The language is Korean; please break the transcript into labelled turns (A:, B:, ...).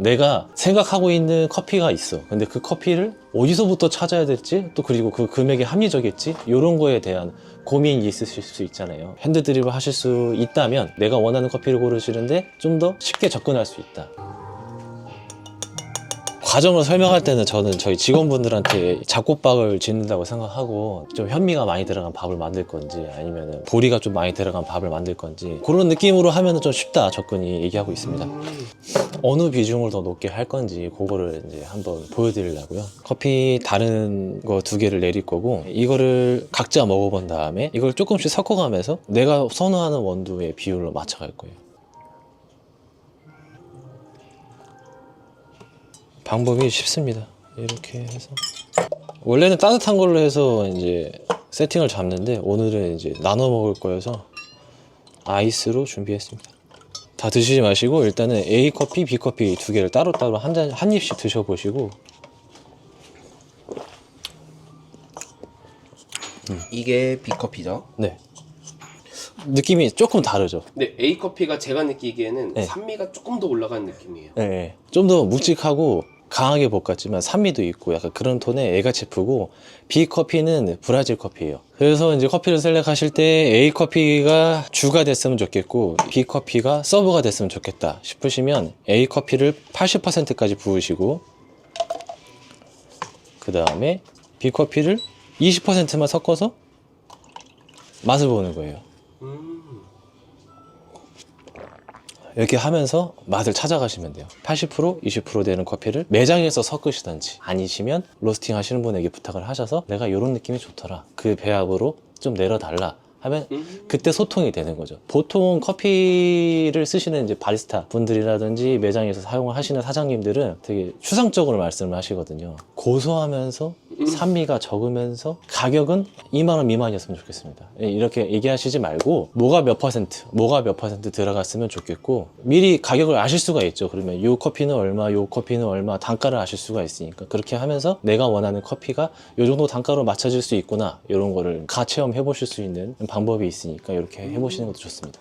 A: 내가 생각하고 있는 커피가 있어. 근데 그 커피를 어디서부터 찾아야 될지 또 그리고 그 금액이 합리적일지 이런 거에 대한 고민이 있으실 수 있잖아요. 핸드드립을 하실 수 있다면 내가 원하는 커피를 고르시는데 좀 더 쉽게 접근할 수 있다. 과정을 설명할 때는 저는 저희 직원분들한테 잡곡밥을 짓는다고 생각하고 좀 현미가 많이 들어간 밥을 만들 건지 아니면 보리가 좀 많이 들어간 밥을 만들 건지 그런 느낌으로 하면 좀 쉽다 접근이 얘기하고 있습니다. 어느 비중을 더 높게 할 건지 그거를 이제 한번 보여드리려고요. 커피 다른 거 두 개를 내릴 거고 이거를 각자 먹어본 다음에 이걸 조금씩 섞어가면서 내가 선호하는 원두의 비율로 맞춰갈 거예요. 방법이 쉽습니다. 이렇게 해서 원래는 따뜻한 걸로 해서 이제 세팅을 잡는데 오늘은 이제 나눠 먹을 거여서 아이스로 준비했습니다. 다 드시지 마시고 일단은 A 커피, B 커피 두 개를 따로따로 한, 잔, 한 입씩 드셔보시고
B: 이게 B커피죠.
A: 네 느낌이 조금 다르죠.
B: 근데 A 커피가 제가 느끼기에는
A: 네.
B: 산미가 조금 더 올라간 느낌이에요.
A: 네, 좀 더 묵직하고 강하게 볶았지만 산미도 있고 약간 그런 톤의 애가체프고 B 커피는 브라질 커피예요. 그래서 이제 커피를 셀렉하실 때 A 커피가 주가 됐으면 좋겠고 B 커피가 서브가 됐으면 좋겠다 싶으시면 A 커피를 80%까지 부으시고 그 다음에 B 커피를 20%만 섞어서 맛을 보는 거예요.
B: 음.
A: 이렇게 하면서 맛을 찾아가시면 돼요. 80% 20% 되는 커피를 매장에서 섞으시든지 아니시면 로스팅 하시는 분에게 부탁을 하셔서 내가 이런 느낌이 좋더라. 그 배합으로 좀 내려달라. 하면
B: 음.
A: 그때 소통이 되는 거죠. 보통 커피를 쓰시는 이제 바리스타 분들이라든지 매장에서 사용을 하시는 사장님들은 되게 추상적으로 말씀을 하시거든요. 고소하면서 산미가 적으면서 가격은 2만 원 미만이었으면 좋겠습니다. 예, 이렇게 얘기하시지 말고 뭐가 몇 퍼센트, 뭐가 몇 퍼센트 들어갔으면 좋겠고 미리 가격을 아실 수가 있죠. 그러면 요 커피는 얼마, 요 커피는 얼마 단가를 아실 수가 있으니까 그렇게 하면서 내가 원하는 커피가 요 정도 단가로 맞춰질 수 있구나 이런 거를 가 체험해 보실 수 있는 방법이 있으니까 이렇게 해보시는 것도 좋습니다.